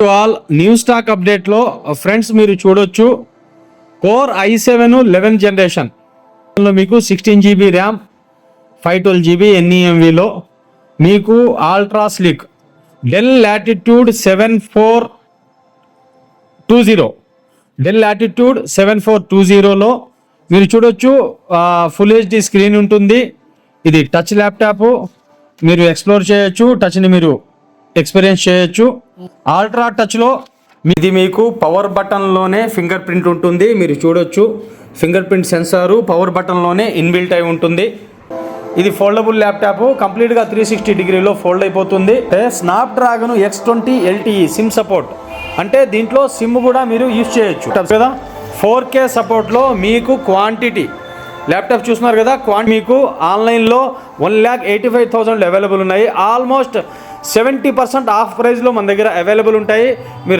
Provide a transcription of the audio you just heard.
All new stock అప్డేట్లో friends మీరు చూడొచ్చు. Core i seven eleven generation మీకు sixteen GB RAM five twelve GB ఎన్ఈఎంవిలో మీకు ultra slick Dell Latitude seven four two zero Dell Latitude seven four two జీరోలో మీరు చూడొచ్చు full HD screen ఉంటుంది. ఇది టచ్ ల్యాప్టాప్ మీరు ఎక్స్ప్లోర్ చేయొచ్చు. టచ్ని మీరు ఎక్స్పీరియన్స్ చేయొచ్చు. ఆల్ట్రా టచ్లో ఇది మీకు పవర్ బటన్లోనే ఫింగర్ ప్రింట్ ఉంటుంది. మీరు చూడొచ్చు. ఫింగర్ ప్రింట్ సెన్సారు పవర్ బటన్లోనే ఇన్బిల్ట్ అయి ఉంటుంది. ఇది ఫోల్డబుల్ ల్యాప్టాప్. కంప్లీట్గా త్రీ సిక్స్టీ డిగ్రీలో ఫోల్డ్ అయిపోతుంది. Snapdragon X twenty LTE SIM support. అంటే దీంట్లో సిమ్ కూడా మీరు యూజ్ చేయొచ్చు. కదా? ఫోర్ కే సపోర్ట్లో మీకు క్వాంటిటీ. ల్యాప్టాప్ చూస్తున్నారు కదా? క్వాంటి మీకు ఆన్లైన్లో one lakh eighty five thousand available ఉన్నాయి. ఆల్మోస్ట్ సెవెంటీ పర్సెంట్ ఆఫ్ ప్రైస్లో మన దగ్గర అవైలబుల్ ఉంటాయి. మీరు